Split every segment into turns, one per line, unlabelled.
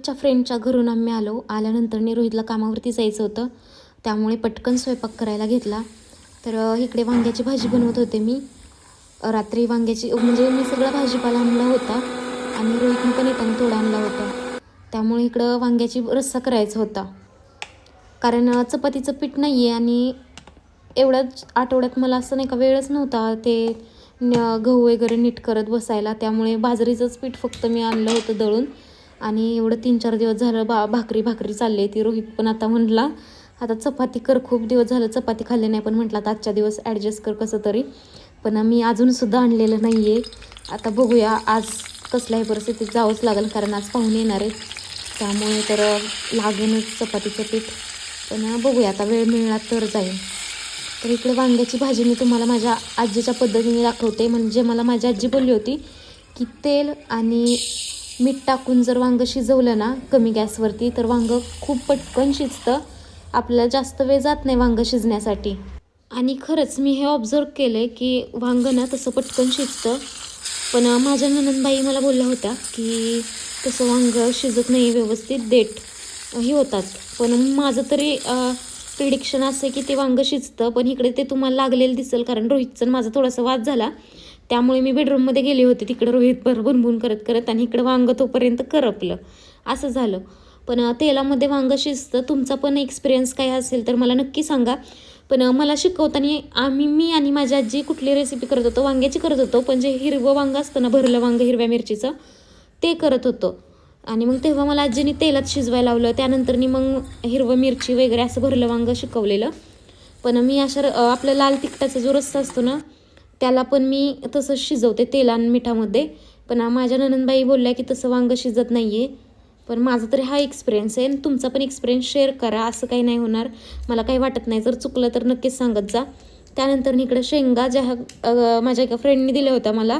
रोहितच्या फ्रेंडच्या घरून आम्ही आलो. आल्यानंतरनी रोहितला कामावरती जायचं होतं. त्यामुळे पटकन स्वयंपाक करायला घेतला. तर इकडे वांग्याची भाजी बनवत होते मी. रात्री वांग्याची म्हणजे मी सगळा भाजीपाला आणला होता आणि रोहितने पण येताना थोडा आणला होता. त्यामुळे इकडं वांग्याची रस्सा करायचा होता. कारण चपातीचं पीठ नाही आहे आणि एवढ्याच आठवड्यात मला असं नाही का वेळच नव्हता ते न गहू वगैरे नीट करत बसायला. त्यामुळे बाजरीचंच पीठ फक्त मी आणलं होतं दळून. आणि एवढं तीन चार दिवस झालं बा भाकरी भाकरी चालली ती. रोहित पण आता म्हणला आता चपाती कर खूप दिवस झालं चपाती खाल्ली नाही. पण म्हटलं आता आजच्या दिवस ॲडजस्ट कर कसं तरी. पण मी अजूनसुद्धा आणलेलं नाही आहे आता बघूया आज कसल्याही परिस्थितीत जावंच लागेल कारण आज पाहुणे येणार आहेत त्यामुळे तर लागेनच चपातीचं पीठ. पण बघूया आता वेळ मिळाला तर जाईल. तर इकडे वांग्याची भाजी मी तुम्हाला माझ्या आजीच्या पद्धतीने दाखवते. म्हणजे मला माझी आजी बोलली होती की तेल आणि मीठ टाकून जर वांगं शिजवलं ना कमी गॅसवरती तर वांगं खूप पटकन शिजतं. आपल्याला जास्त वेळ जात नाही वांगं शिजण्यासाठी. आणि खरंच मी हे ऑब्झर्व केलं आहे की वांगं ना तसं पटकन शिजतं. पण माझ्या ननंदबाई मला बोलल्या होत्या की तसं वांगं शिजत नाही व्यवस्थित देठ हे होतात. पण माझं तरी प्रिडिक्शन असं आहे की ते वांगं शिजतं पण इकडे ते तुम्हाला लागलेलं दिसेल कारण रोहितचं माझा थोडासा वाद झाला. त्यामुळे मी बेडरूममध्ये गेले होते. तिकडं रोहित भर बुनबुन करत करत आणि इकडं वांगं तोपर्यंत करपलं. असं झालं. पण तेलामध्ये वांगं शिजतं. तुमचा पण एक्सपिरियन्स काय असेल तर मला नक्की सांगा. पण मला शिकवताना आम्ही मी आणि माझी आजी कुठली रेसिपी करत होतो? वांग्याची करत होतो. पण जे हिरवं वांगं असतं ना भरलं वांगं हिरव्या मिरचीचं ते करत होतो. आणि मग तेव्हा मला आजीने तेलात शिजवायला लावलं. त्यानंतरनी मग हिरवं मिरची वगैरे असं भरलं वांगं शिकवलेलं. पण मी अशा र- आपलं लाल तिखटाचा जो रस्सा असतो ना त्याला पण मी तसंच शिजवते तेलान आणि मिठामध्ये. पण माझ्या ननंदबाई बोलल्या की तसं वांगं शिजत नाही आहे पण माझा तरी हा एक्सपिरियन्स आहे आणि तुमचा पण एक्सपिरियन्स शेअर करा असं काही नाही होणार. मला काही वाटत नाही. जर चुकलं तर नक्कीच सांगत जा. त्यानंतर इकडं शेंगा ज्या माझ्या एका फ्रेंडनी दिल्या होत्या मला.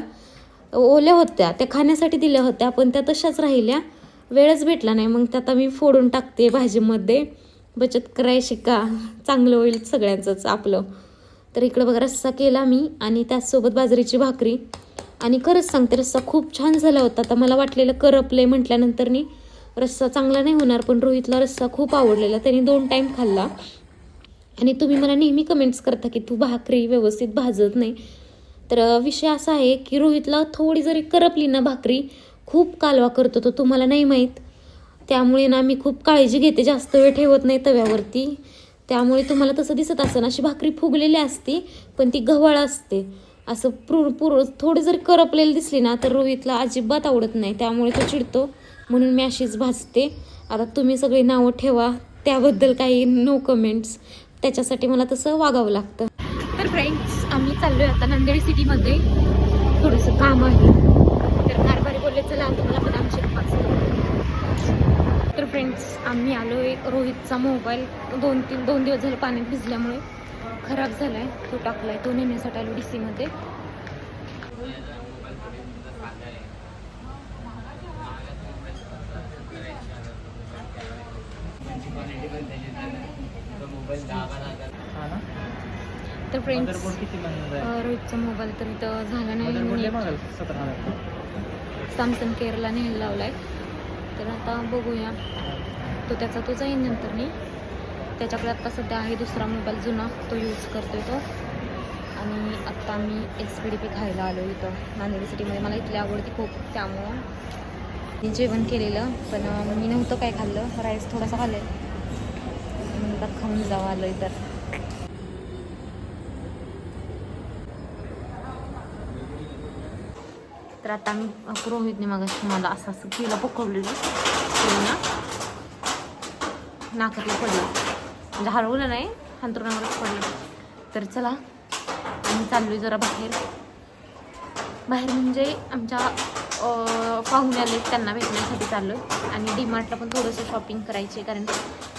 ओल्या होत्या. त्या खाण्यासाठी दिल्या होत्या. पण त्या तशाच राहिल्या. वेळच भेटला नाही. मग त्या आता मी फोडून टाकते भाजीमध्ये. बचत करायची का? चांगलं होईल सगळ्यांचंच आपलं. तर इकडं बघा रस्सा केला मी आणि त्याचसोबत बाजरीची भाकरी. आणि खरंच सांगते रस्सा खूप छान झाला होता. आता मला वाटलेलं करपले म्हटल्यानंतरनी रस्सा चांगला नाही होणार पण रोहितला रस्सा खूप आवडलेला. त्यांनी दोन टाईम खाल्ला. आणि तुम्ही मला नेहमी कमेंट्स करता की तू भाकरी व्यवस्थित भाजत नाही. तर विषय असा आहे की रोहितला थोडी जरी करपली ना भाकरी खूप कालवा करतो तो तुम्हाला नाही माहीत. त्यामुळे ना मी खूप काळजी घेते जास्त वेळ ठेवत नाही तव्यावरती. त्यामुळे तुम्हाला तसं दिसत असेल अशी भाकरी फुगलेली असते पण ती गव्हाळ असते. असं पुर पुर थोडी जर करपलेली दिसली ना तर रोहितला अजिबात आवडत नाही. त्यामुळे तो चिडतो. म्हणून मी अशीच भाजते. आता तुम्ही सगळी नावं ठेवा. त्याबद्दल काही नो कमेंट्स त्याच्यासाठी मला तसं वागावं लागतं. तर फ्रेंड्स आम्ही आहे आता नांदेड सिटीमध्ये थोडंसं काम आहे. तर कारभारी बोलले चला तुम्हाला पण शेक तर फ्रेंड्स आम्ही आलोय रोहितचा मोबाईल दोन तीन दोन दिवस झाले पाण्यात भिजल्यामुळे. खराब झालाय. तो टाकलाय. तो नेण्यासाठी आलो डी सीमध्ये तर फ्रेंड्स
आहे?
रोहितचा मोबाईल तर इथं झाला नाही.
आहे,
सॅमसंग केअरला न्यायला लावलाय. तर आता बघूया. तो त्याचा तो जाईन नंतर मी त्याच्याकडे आत्ता सध्या आहे दुसरा मोबाईल जुना. तो यूज करतोय तो. आणि आत्ता मी एस पी डी पी खायला आलो इथं. नांदेड सिटीमध्ये मला इथली आवडती खूप त्यामुळं मी जेवण केलेलं. पण मी नव्हतं काय खाल्लं. राईस थोडासा खाल्लं म्हणलं खाऊन जावं आलं तर. तर आता मी रोहितने मग मला असं असं केलं पकडलेलं ते ना नाकातलं पडलं. म्हणजे हरवलं नाही अंतरुणावरच पडलं. तर चला आम्ही चाललोय जरा बाहेर. बाहेर म्हणजे आमच्या अं, पाहुणे आले त्यांना भेटण्यासाठी चाललो आणि डीमार्टला पण थोडंसं शॉपिंग करायची कारण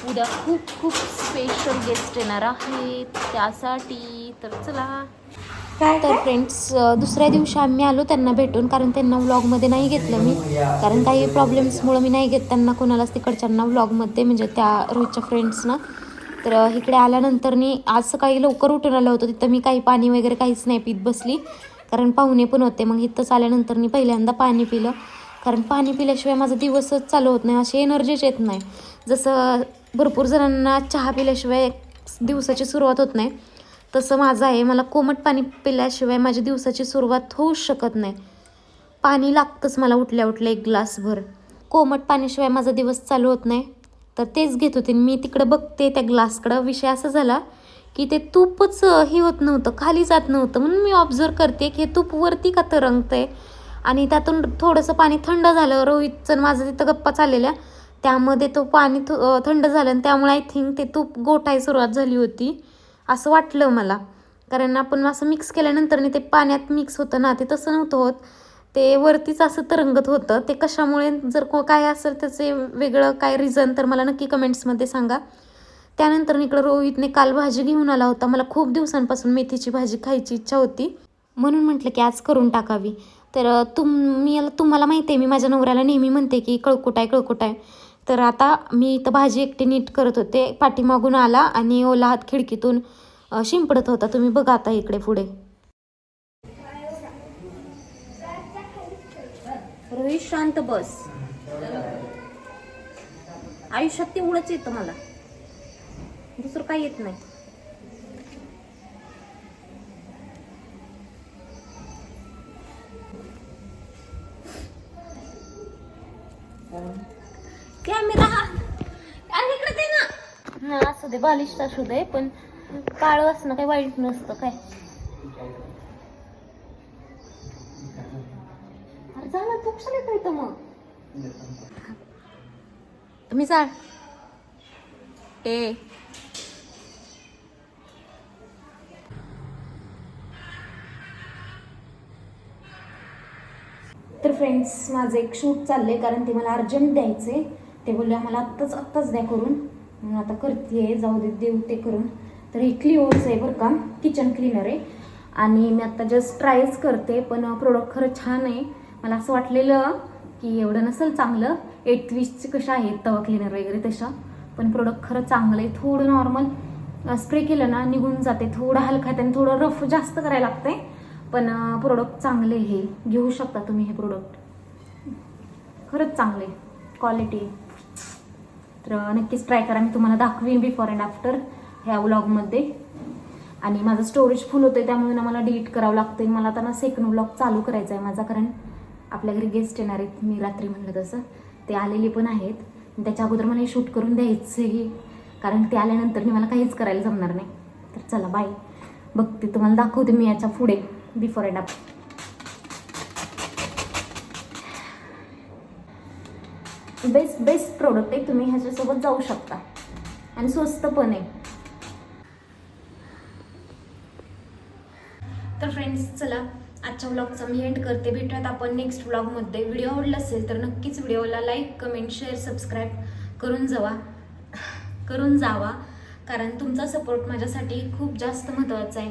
उद्या खूप खूप स्पेशल गेस्ट येणार आहेत. त्यासाठी तर चला. तर फ्रेंड्स दुसऱ्या दिवशी आम्ही आलो त्यांना भेटून कारण त्यांना व्लॉगमध्ये नाही घेतलं मी. कारण काही प्रॉब्लेम्समुळं मी नाही घेत त्यांना कोणालाच तिकडच्यांना व्लॉगमध्ये म्हणजे त्या रोहितच्या फ्रेंड्सना तर इकडे आल्यानंतरनी आज सकाळी लवकर उठून आलं होतं. तिथं मी काही पाणी वगैरे काहीच नाही पित बसली. कारण पाहुणे पण होते. मग इथंच आल्यानंतर मी पहिल्यांदा पाणी पिलं. कारण पाणी पिल्याशिवाय माझा दिवसच चालू होत नाही. अशी एनर्जीच येत नाही. जसं भरपूर जणांना चहा पिल्याशिवाय दिवसाची सुरुवात होत नाही. तसं माझं आहे. मला कोमट पाणी पिल्याशिवाय माझ्या दिवसाची सुरुवात होऊच शकत नाही. पाणी लागतंच मला उठल्या उठल्या एक ग्लासभर. कोमट पाण्याशिवाय माझा दिवस चालू होत नाही. तर तेच घेत होते. मी तिकडं बघते त्या ग्लासकडं. विषय असा झाला की ते तूपच हे होत नव्हतं. खाली जात नव्हतं. म्हणून मी ऑब्झर्व करते की हे तूप वरती का आहे आणि त्यातून थोडंसं पाणी थंड झालं. रोहितचं माझं तिथं गप्पा चाललेल्या. त्यामध्ये तो पाणी थंड झालं आणि त्यामुळे आय थिंक ते तूप गोठाय सुरुवात झाली होती. असं वाटलं मला. कारण आपण असं मिक्स केल्यानंतर ते पाण्यात मिक्स होतं ना ते तसं नव्हतं होत. ते वरतीच असं तरंगत होतं. ते कशामुळे जर को काय असेल त्याचे वेगळं काय रिझन तर मला नक्की कमेंट्समध्ये सांगा. त्यानंतर इकडं रोहितने काल भाजी घेऊन आला होता. मला खूप दिवसांपासून मेथीची भाजी खायची इच्छा होती. म्हणून म्हटलं की आज करून टाकावी. तर तुम मी याला तुम्हाला माहिती आहे मी माझ्या नवऱ्याला नेहमी म्हणते की कळकुट आहे कळकुट आहे तर आता मी इथं भाजी एकटी नीट करत होते. पाठीमागून आला आणि ओला हात खिडकीतून शिंपडत होता. तुम्ही बघा आता इकडे पुढे. रोहित शांत बस. आयुष्यात तेवढंच येतं मला. दुसरं काही येत नाही. कॅमेरा. इकडे ना. असू दे बालिश असू दे पण काळं असणं काही वाईट नसतं काय? झालं तू कशाला येतो इथं मग? तुम्ही चाल ए. तर फ्रेंड्स माझं एक शूट चाललंय कारण ते मला अर्जंट द्यायचे ते बोलले आम्हाला आत्ताच आत्ताच द्या करून. म्हणून आता करते जाऊ दे देऊ ते करून. तर हे क्लिओचं आहे बरं का किचन क्लीनर आहे. आणि मी आत्ता जस्ट ट्रायच करते पण प्रोडक्ट खरं छान आहे. मला असं वाटलेलं की एवढं नसेल चांगलं. एटवीसचे कशा आहेत तवा क्लीनर वगैरे तशा. पण प्रोडक्ट खरं चांगलं आहे. थोडं नॉर्मल स्प्रे केलं ना निघून जाते. थोडं हलका आहे आणि थोडं रफ जास्त करायला लागतंय. पण प्रोडक्ट चांगले हे. घेऊ शकता तुम्ही हे प्रोडक्ट खरंच चांगले क्वालिटी तर नक्कीच ट्राय करा. मी तुम्हाला दाखवीन बिफोर अँड आफ्टर ह्या व्लॉगमध्ये आणि माझं स्टोरेज फुल होतं त्यामुळे ना मला डिलीट करावं लागतं मला आता ना सेकंड व्लॉग चालू करायचा आहे माझा कारण आपल्या घरी गेस्ट येणार आहेत. मी रात्री म्हणलं तसं. ते आलेले पण आहेत. त्याच्या अगोदर मला हे शूट करून द्यायचंही कारण ते आल्यानंतर मी मला काहीच करायला जमणार नाही. तर चला बाय बघते तुम्हाला दाखवते मी याच्यापुढे before and after best best product आहे. तुम्ही ह्याच्यासोबत जाऊ शकता. आणि स्वस्त पण आहे तर फ्रेंड्स चला आजच्या व्लॉगचा मी एंड करते. भेटूयात आपण नेक्स्ट व्लॉगमध्ये व्हिडिओ आवडला असेल तर नक्कीच व्हिडिओला लाईक कमेंट शेअर सबस्क्राईब करून जावा. करून जावा. कारण तुमचा सपोर्ट माझ्यासाठी खूप जास्त महत्त्वाचा आहे.